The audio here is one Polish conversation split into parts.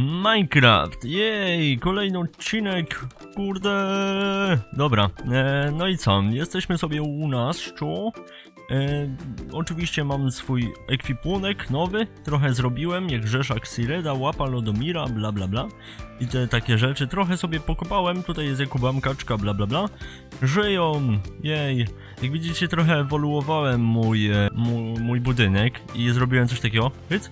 Minecraft, jej, kolejny odcinek, kurde. Dobra, e, no i co, jesteśmy sobie u nas, czu. E, oczywiście mam swój ekwipunek nowy, trochę zrobiłem, jak Rzeszak Sireda, Łapa Lodomira, bla bla bla. I te takie rzeczy, trochę sobie pokopałem, tutaj jest Jakubam Kaczka, bla bla bla. Żyją, jej. Jak widzicie, trochę ewoluowałem mój, e, mój, mój budynek i zrobiłem coś takiego. Hyc,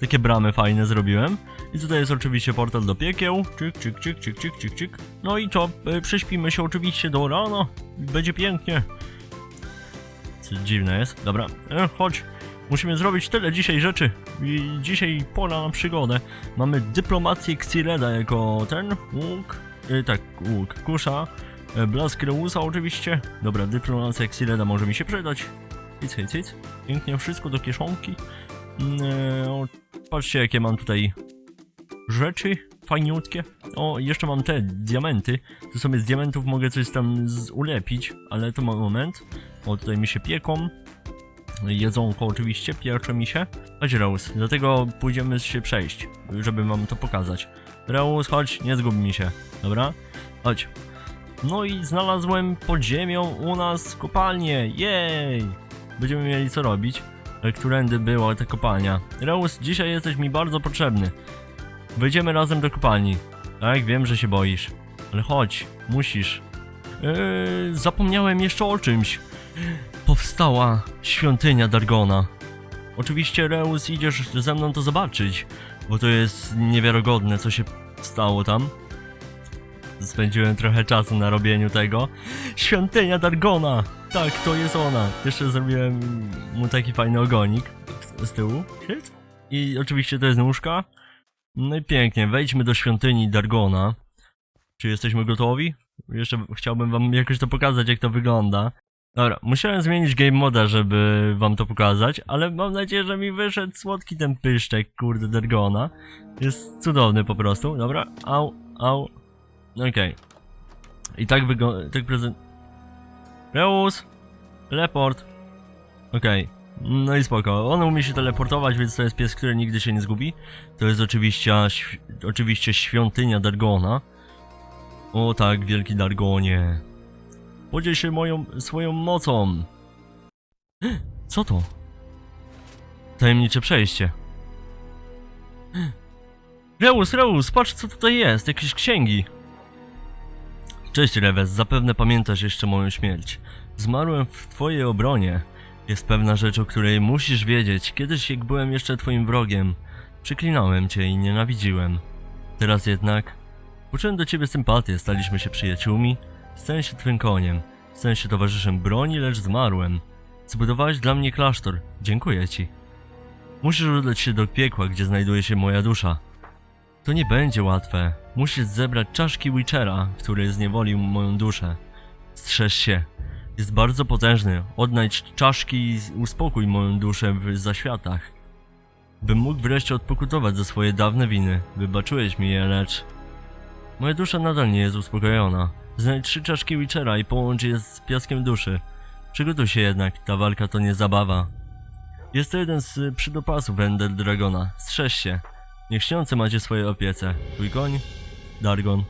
Takie bramy fajne zrobiłem. I tutaj jest oczywiście portal do piekieł. Czyk, czyk, czyk, czyk, czyk, czyk, czyk. No i co, e, prześpimy się oczywiście do rana. Będzie pięknie. Co dziwne jest. Dobra, e, chodź. Musimy zrobić tyle dzisiaj rzeczy. I dzisiaj pora na przygodę. Mamy dyplomację Xireda jako ten łuk. E, tak, łuk kusza. E, blask Reusa oczywiście. Dobra, dyplomacja Xireda może mi się przydać. Hic, hic, hic. Pięknie wszystko do kieszonki. Mm, e, patrzcie jakie mam tutaj rzeczy fajniutkie. O, jeszcze mam te diamenty. To sobie z diamentów mogę coś tam ulepić, ale to ma moment. O, tutaj mi się pieką. Jedzonko oczywiście, piecze mi się. Chodź Reus, dlatego pójdziemy się przejść, żeby wam to pokazać. Reus, chodź, nie zgub mi się, dobra? Chodź. No i znalazłem pod ziemią u nas kopalnię, jej! Będziemy mieli co robić. Ale którędy była ta kopalnia? Reus, dzisiaj jesteś mi bardzo potrzebny. Wejdziemy razem do kopalni. Tak, wiem, że się boisz. Ale chodź, musisz. Eee, zapomniałem jeszcze o czymś. Powstała świątynia Dargona. Oczywiście, Reus, idziesz ze mną to zobaczyć, bo to jest niewiarygodne, co się stało tam. Spędziłem trochę czasu na robieniu tego. Świątynia Dargona! Tak, to jest ona. Jeszcze zrobiłem mu taki fajny ogonik z, tyłu. I oczywiście to jest nóżka. No i pięknie, wejdźmy do świątyni Dargona. Czy jesteśmy gotowi? Jeszcze chciałbym wam jakoś to pokazać, jak to wygląda. Dobra, musiałem zmienić game moda, żeby wam to pokazać, ale mam nadzieję, że mi wyszedł słodki ten pyszczek, kurde, Dargona. Jest cudowny po prostu. Dobra, au, au. Okej. I tak wygląda, tak prezent... Reus! Teleport! Okej. No i spoko. On umie się teleportować, więc to jest pies, który nigdy się nie zgubi. To jest oczywiście, oczywiście świątynia Dargona. O tak, wielki Dargonie. Podziel się moją, swoją mocą. Co to? Tajemnicze przejście. Reus, Reus, patrz co tutaj jest, jakieś księgi. Cześć Rewes, zapewne pamiętasz jeszcze moją śmierć. Zmarłem w twojej obronie. Jest pewna rzecz, o której musisz wiedzieć. Kiedyś, jak byłem jeszcze twoim wrogiem, przyklinałem cię i nienawidziłem. Teraz jednak poczułem do ciebie sympatię, staliśmy się przyjaciółmi. Stałem się twym koniem. Stałem się towarzyszem broni, lecz zmarłem. Zbudowałeś dla mnie klasztor. Dziękuję ci. Musisz udać się do piekła, gdzie znajduje się moja dusza. To nie będzie łatwe. Musisz zebrać czaszki Witchera, który zniewolił moją duszę. Strzeż się. Jest bardzo potężny. Odnajdź czaszki i uspokój moją duszę w zaświatach. Bym mógł wreszcie odpokutować za swoje dawne winy. Wybaczyłeś mi je, lecz... Moja dusza nadal nie jest uspokojona. Znajdź trzy czaszki Witchera i połącz je z piaskiem duszy. Przygotuj się jednak, ta walka to nie zabawa. Jest to jeden z przydopasów Ender Dragona. Strzeż się. Niech śniący macie swoje opiece. Twój koń? Dargon.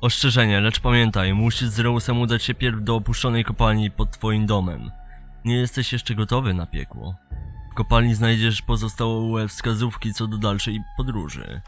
Ostrzeżenie, lecz pamiętaj, musisz z Reusem udać się pierw do opuszczonej kopalni pod twoim domem. Nie jesteś jeszcze gotowy na piekło. W kopalni znajdziesz pozostałe wskazówki co do dalszej podróży.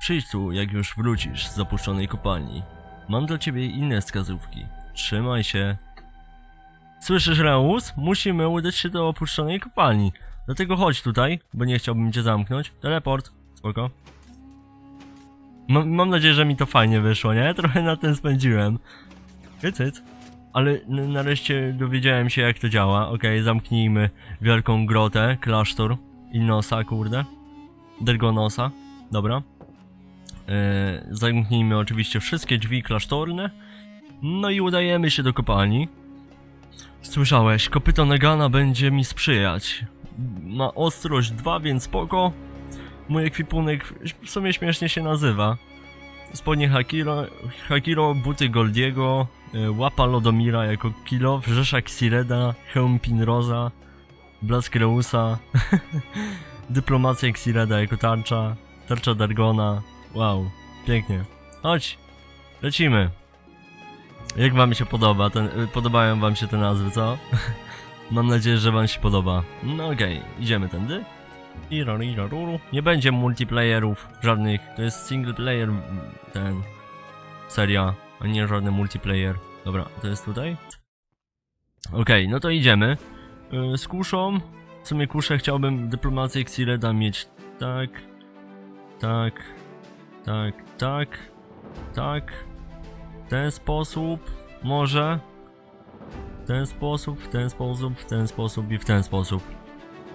Przyjdź tu, jak już wrócisz z opuszczonej kopalni. Mam dla ciebie inne wskazówki. Trzymaj się. Słyszysz, Reus? Musimy udać się do opuszczonej kopalni. Dlatego chodź tutaj, bo nie chciałbym cię zamknąć. Teleport. Spoko. Mam, mam nadzieję, że mi to fajnie wyszło, nie? Trochę na tym spędziłem. Cyc. Ale nareszcie dowiedziałem się jak to działa. Okej, zamknijmy wielką grotę, klasztor Innosa, kurde. Dergonosa. Dobra. Eee, zamknijmy oczywiście wszystkie drzwi klasztorne. No i udajemy się do kopalni. Słyszałeś, kopyto Negana będzie mi sprzyjać. Ma ostrość 2, więc spoko. Mój ekwipunek w sumie śmiesznie się nazywa. Spodnie Hakiro, Hakiro buty Goldiego, y, łapa Lodomira jako kilo, wrzeszak Sireda, hełm Pinroza, blask Reusa. Dyplomacja Xireda jako tarcza. Tarcza Dargona. Wow, pięknie. Chodź, lecimy. Jak wam się podoba? Ten, podobają wam się te nazwy, co? Mam nadzieję, że wam się podoba. No okej, idziemy tędy. Nie będzie multiplayerów żadnych. To jest single player ten seria, a nie żaden multiplayer. Dobra, to jest tutaj. Okej, no to idziemy. Yy, z kuszą. W sumie kuszę chciałbym dyplomację Xireda mieć tak, tak, tak, tak, tak. W ten sposób. Może. W ten sposób, w ten sposób, w ten sposób i w ten sposób.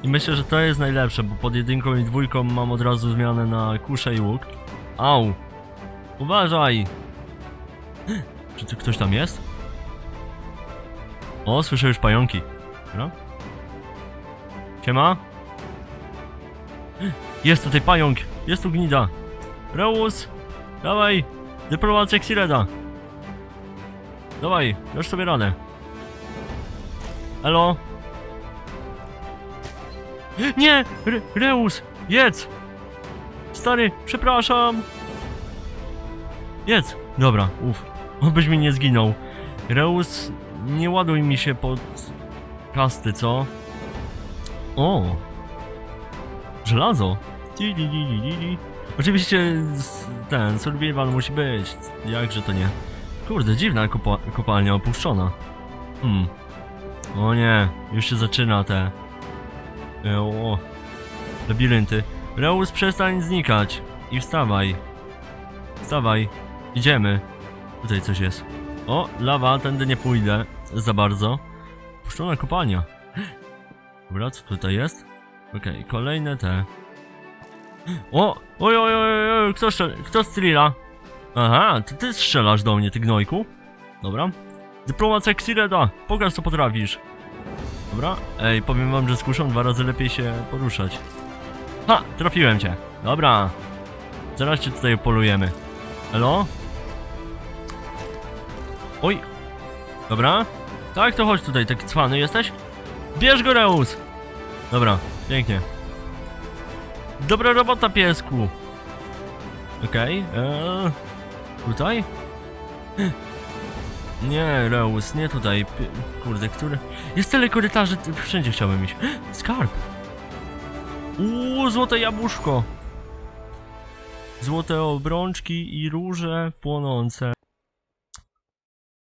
I myślę, że to jest najlepsze, bo pod jedynką i dwójką mam od razu zmianę na kuszę i łuk. Au! Uważaj! Czy tu ktoś tam jest? O, słyszę już pająki. Dobra. Siema? Jest tutaj pająk! Jest tu gnida! Reus! Dawaj! Dyplomacja Xireda! Dawaj, dasz sobie radę. Elo? Nie! Re Reus! Jedz! Stary, przepraszam! Jedz! Dobra, uff. Obyś mi nie zginął. Reus, nie ładuj mi się pod kasty, co? O! Żelazo! Oczywiście ten survival musi być. Jakże to nie? Kurde, dziwna kopa kopalnia opuszczona. Hmm. O nie, już się zaczyna te. e, O, labirynty. Reus, przestań znikać. I wstawaj. Wstawaj. Idziemy. Tutaj coś jest. O, lawa, tędy nie pójdę za bardzo. Puszczona kopalnia. Dobra, co tutaj jest? Okej, kolejne te. O! Oj, oj, oj, oj, kto, strzel- kto strela? Aha, to ty strzelasz do mnie, ty gnojku. Dobra. Dyplomacja Xireda, pokaż co potrafisz. Dobra, ej, powiem wam, że z kuszą dwa razy lepiej się poruszać. Ha, trafiłem cię. Dobra. Zaraz cię tutaj polujemy. Elo? Oj. Dobra. Tak, to chodź tutaj, tak cwany jesteś? Bierz go, Reus! Dobra, pięknie. Dobra robota, piesku. Okej, eee, Tutaj? Nie, Reus, nie tutaj. Kurde, który... Jest tyle korytarzy, wszędzie chciałbym iść. Skarb! Uuu, złote jabłuszko! Złote obrączki i róże płonące.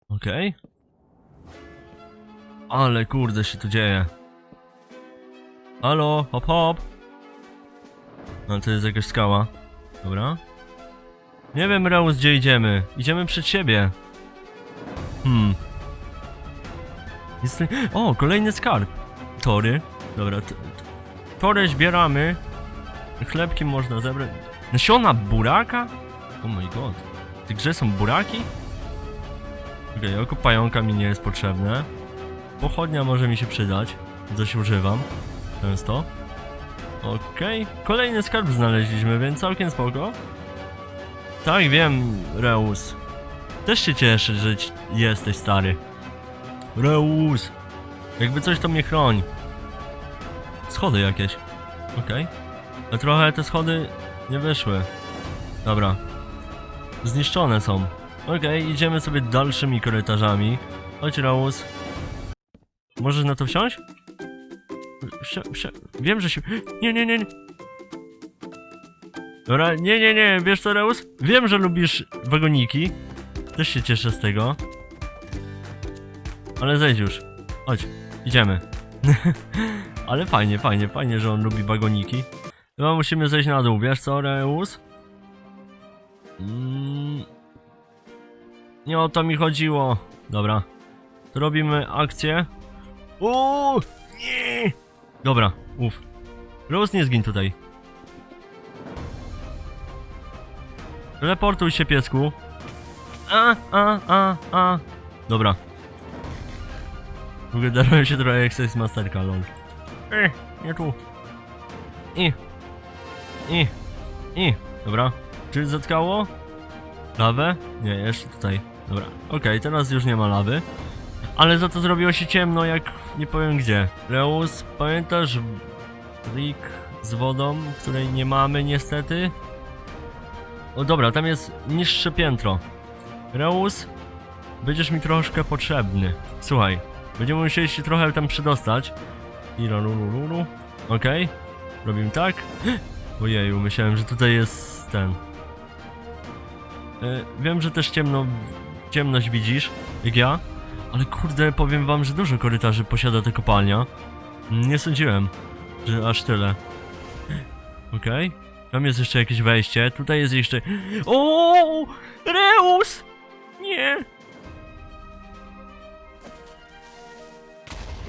Okej. Ale kurde się tu dzieje. Halo, hop hop. No to jest jakaś skała. Dobra. Nie wiem, Reus, gdzie idziemy. Idziemy przed siebie. Hmm. Jest... O, kolejny skarb. Tory. Dobra, t- t- tory zbieramy. Chlebki można zebrać. Nasiona buraka? Oh my god. W grze są buraki? Okej, oko pająka mi nie jest potrzebne. Pochodnia może mi się przydać. Dość używam. Często. Okej. Kolejny skarb znaleźliśmy, więc całkiem spoko. Tak, wiem, Reus. Też się cieszę, że jesteś stary. Reus! Jakby coś to mnie chroń. Schody jakieś. Okej. A trochę te schody nie wyszły. Dobra. Zniszczone są. Okej, idziemy sobie dalszymi korytarzami. Chodź, Reus. Możesz na to wsiąść? Wsi wsi Wiem, że się... Nie, nie, nie, nie. Dobra, nie, nie, nie, wiesz co, Reus? Wiem, że lubisz wagoniki. Też się cieszę z tego. Ale zejdź już. Chodź, idziemy. Ale fajnie, fajnie, fajnie, że on lubi wagoniki. Chyba musimy zejść na dół, wiesz co, Reus? Mm. Nie o to mi chodziło. Dobra. To robimy akcję. Uuu! Nie! Dobra, uff. Reus nie zgin tutaj. Teleportuj się, piesku. A, a, a, a. Dobra. W się trochę jak Sex Masterka, lol. E, nie tu. I. I. I. Dobra. Czy zatkało? Lawę? Nie, jeszcze tutaj. Dobra. Okej, teraz już nie ma lawy. Ale za to zrobiło się ciemno, jak nie powiem gdzie. Reus, pamiętasz Rik z wodą, której nie mamy niestety. O dobra, tam jest niższe piętro. Reus, będziesz mi troszkę potrzebny. Słuchaj, będziemy musieli się trochę tam przedostać. I lulululu. Okej, robimy tak. Ojeju, myślałem, że tutaj jest ten. E, wiem, że też ciemno, ciemność widzisz, jak ja. Ale kurde, powiem wam, że dużo korytarzy posiada ta kopalnia. Nie sądziłem, że aż tyle. Okej. Tam jest jeszcze jakieś wejście. Tutaj jest jeszcze... O! Reus! Nie!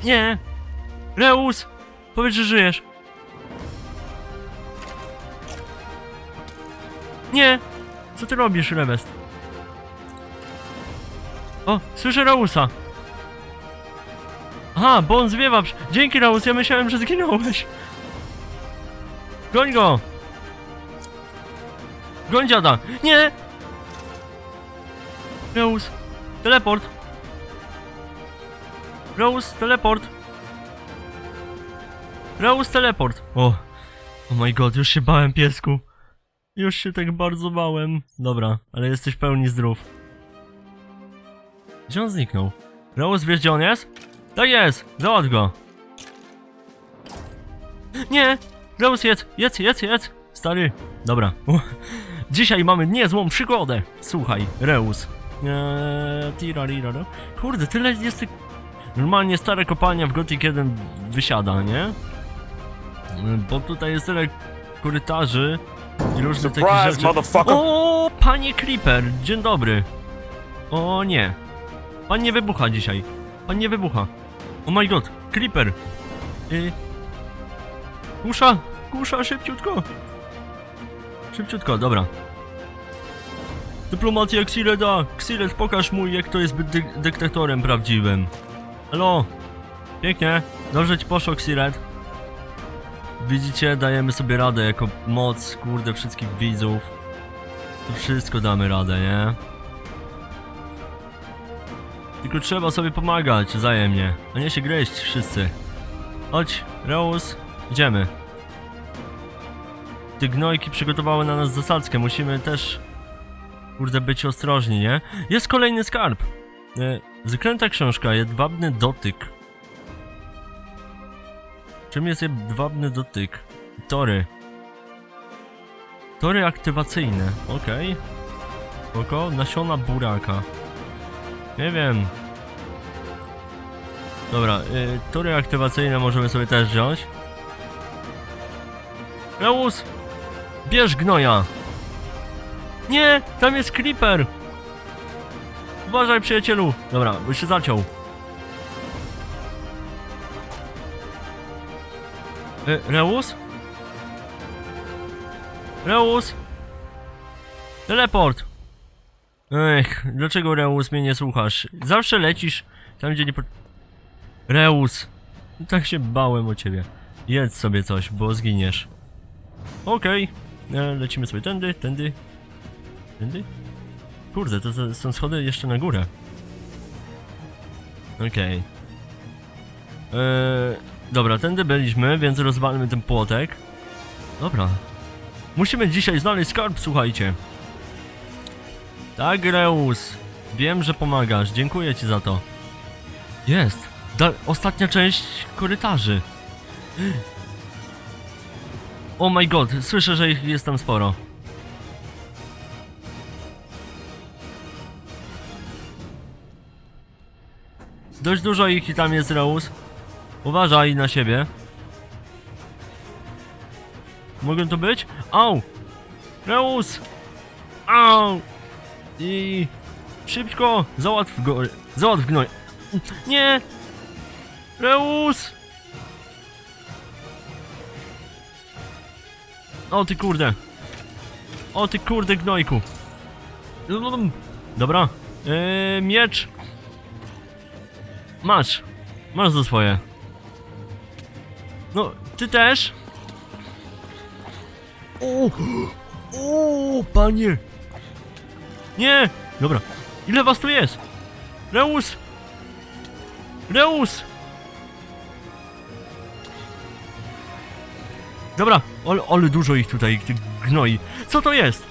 Nie! Reus! Powiedz, że żyjesz. Nie! Co ty robisz, Rebest? O, słyszę Rausa. Aha, bo on zwiewa. Dzięki, Raus, ja myślałem, że zginąłeś. Goń go! Goń dziada! Nie! Raus, teleport! Raus, teleport! Raus, teleport! O, oh my god, już się bałem, piesku. Już się tak bardzo bałem. Dobra, ale jesteś pełni zdrów. Gdzie on zniknął? Raus, wiesz gdzie on jest? Tak jest! Załatw go! Nie! Raus, jedz, jedz, jedz, jedz! Stary, dobra. Dzisiaj mamy niezłą przygodę! Słuchaj, Reus. Eee, tirarirara. Kurde, tyle jest tych... Normalnie stare kopalnia w Gothic 1 wysiada, nie? Eee, Bo tutaj jest tyle korytarzy i takich Surprise, rzeczy. motherfucker! O, panie Creeper, dzień dobry. O nie. Pan nie wybucha dzisiaj. Pan nie wybucha. Oh my god, Creeper. Y... Kusza, kusza, szybciutko. Szybciutko, dobra. Dyplomacja Xileda. Xilet, pokaż mu, jak to jest być dy dyktatorem prawdziwym. Halo. Pięknie. Dobrze ci poszło, Xilet. Widzicie, dajemy sobie radę jako moc, kurde, wszystkich widzów. To wszystko damy radę, nie? Tylko trzeba sobie pomagać wzajemnie, a nie się gryźć wszyscy. Chodź, Reus, idziemy. Te gnojki przygotowały na nas zasadzkę, musimy też... Kurde, być ostrożni, nie? Jest kolejny skarb! E, zaklęta książka, jedwabny dotyk. Czym jest jedwabny dotyk? Tory. Tory aktywacyjne, okej. Oko, nasiona buraka. Nie wiem. Dobra, y, tory aktywacyjne możemy sobie też wziąć. Reus! Bierz gnoja! Nie! Tam jest creeper! Uważaj, przyjacielu! Dobra, bo się zaciął. Y, Reus? Reus? Teleport! Ech, dlaczego Reus mnie nie słuchasz? Zawsze lecisz tam, gdzie nie po... Reus! Tak się bałem o ciebie. Jedz sobie coś, bo zginiesz. Okej. E, Lecimy sobie tędy, tędy. Tędy? Kurde, to są schody jeszcze na górę. Okej. Eee, dobra, tędy byliśmy, więc rozwalmy ten płotek. Dobra. Musimy dzisiaj znaleźć skarb, słuchajcie. Tak, Reus. Wiem, że pomagasz. Dziękuję ci za to. Jest. Da ostatnia część korytarzy. Oh my god, słyszę, że ich jest tam sporo. Dość dużo ich i tam jest, Reus. Uważaj na siebie. Mogą to być? Au! Reus! Au! I... Szybko! Załatw go... Załatw gnoj... Nie! Reus! O ty kurde! O ty kurde gnojku! Dobra. Yy, miecz. Masz. Masz za swoje. No, ty też? O! O, panie! Nie! Dobra. Ile was tu jest? Reus! Reus! Dobra, ale, ale dużo ich tutaj, gnoi. Co to jest?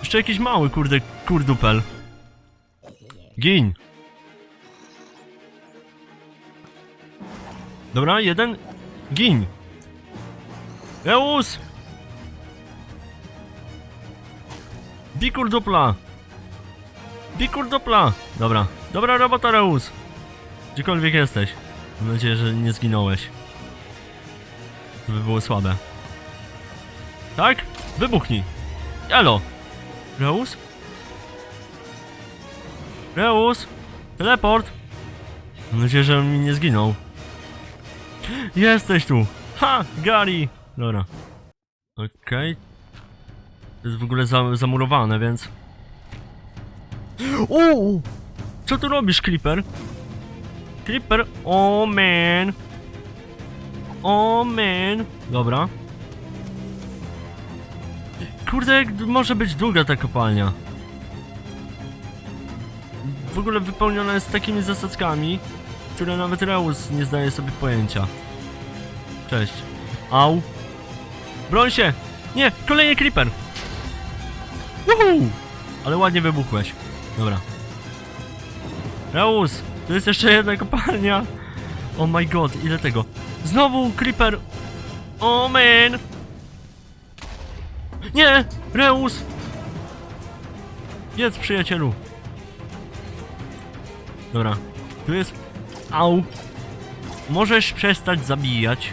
Jeszcze jakiś mały, kurde, kurdupel. Gin. Dobra, jeden. Gin. Eus! Bikur dupla! Bikur dupla! Dobra, dobra robota Reus! Gdziekolwiek jesteś. Mam nadzieję, że nie zginąłeś. To by było słabe. Tak? Wybuchnij! Elo! Reus? Reus? Teleport! Mam nadzieję, że mi nie zginął. Jesteś tu! Ha! Gary! Dobra. Okej. To jest w ogóle za, zamurowane, więc... Uuu! Co tu robisz, Creeper? Creeper? Oh, man! Oh, man! Dobra. Kurde, jak może być długa ta kopalnia. W ogóle wypełniona jest takimi zasadzkami, które nawet Reus nie zdaje sobie pojęcia. Cześć. Au. Broń się! Nie! Kolejny creeper! Woohoo! Ale ładnie wybuchłeś. Dobra. Reus! Tu jest jeszcze jedna kopalnia! Oh my god, ile tego? Znowu creeper! Oh man! Nie! Reus! Jedz przyjacielu! Dobra. Tu jest... Au! Możesz przestać zabijać.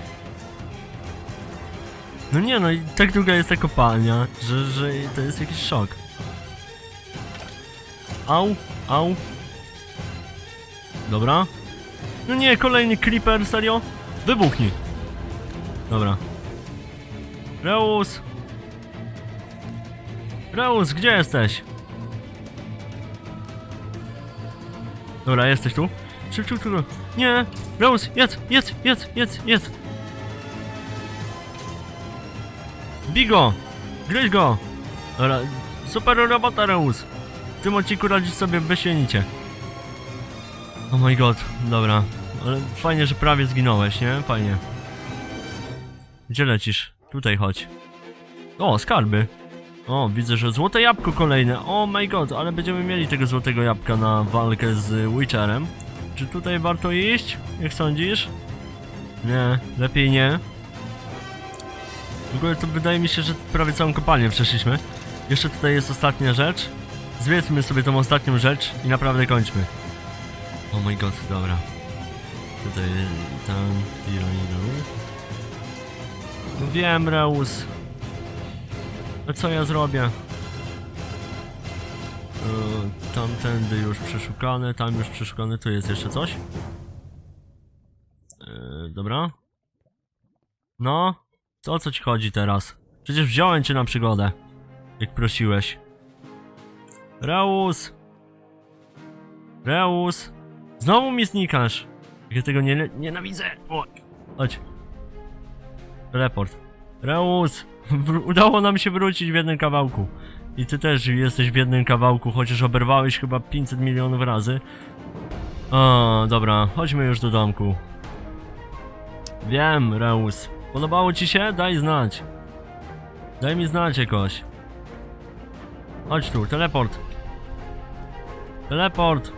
No nie no, i tak długa jest ta kopalnia, że, że to jest jakiś szok. Au, au. Dobra. No nie, kolejny creeper, serio? Wybuchnij. Dobra. Reus! Reus, gdzie jesteś? Dobra, jesteś tu? Szybciutko. Nie! Reus, jedz, jedz, jedz, jedz, jedz! Bij go! Gryź go! Dobra, super robota, Reus! W tym odcinku radzisz sobie wyśmienicie. Oh my god, dobra. Ale fajnie, że prawie zginąłeś, nie? Fajnie. Gdzie lecisz? Tutaj chodź. O, skarby. O, widzę, że złote jabłko kolejne. Oh my god, ale będziemy mieli tego złotego jabłka na walkę z Witcherem. Czy tutaj warto iść? Jak sądzisz? Nie, lepiej nie. W ogóle to wydaje mi się, że prawie całą kopalnię przeszliśmy. Jeszcze tutaj jest ostatnia rzecz. Zwiedzmy sobie tą ostatnią rzecz i naprawdę kończmy. Oh my god, dobra. Tutaj, tam, tiranidą. No wiem, Reus. A co ja zrobię? E, tamtędy już przeszukane, tam już przeszukane, tu jest jeszcze coś? E, dobra. No, co o co ci chodzi teraz? Przecież wziąłem cię na przygodę. Jak prosiłeś. Reus! Reus! Znowu mi znikasz! Ja tego nie, nienawidzę! O, chodź. Teleport. Reus! Udało nam się wrócić w jednym kawałku. I ty też jesteś w jednym kawałku, chociaż oberwałeś chyba 500 milionów razy. O, dobra, chodźmy już do domku. Wiem, Reus. Podobało ci się? Daj znać. Daj mi znać jakoś. Chodź tu, teleport. Teleport.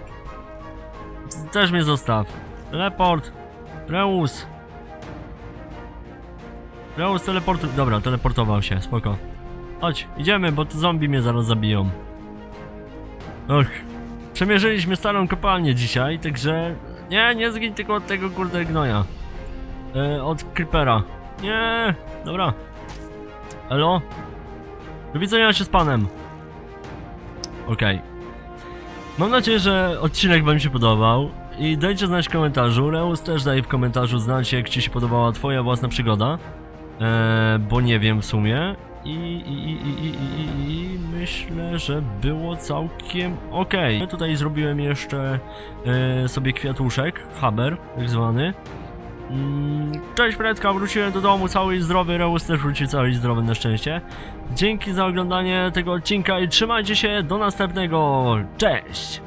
Też mnie zostaw. Teleport. Reus. Reus teleportu... Dobra, teleportował się, spoko. Chodź, idziemy, bo te zombie mnie zaraz zabiją. Och. Przemierzyliśmy starą kopalnię dzisiaj, także... Nie, nie zgiń tylko od tego kurde gnoja. E, od creepera. Nie, dobra. Elo? Do widzenia się z panem. Okej. Mam nadzieję, że odcinek wam się podobał. I dajcie znać w komentarzu. Reus też daj w komentarzu znać, jak ci się podobała twoja własna przygoda. Eee, bo nie wiem w sumie. I, i, i, i, i, i, i myślę, że było całkiem ok. Tutaj zrobiłem jeszcze e, sobie kwiatuszek, haber tak zwany. Mm, Cześć Fredka, wróciłem do domu cały i zdrowy, Reus też wrócił cały i zdrowy na szczęście. Dzięki za oglądanie tego odcinka i trzymajcie się, do następnego, cześć!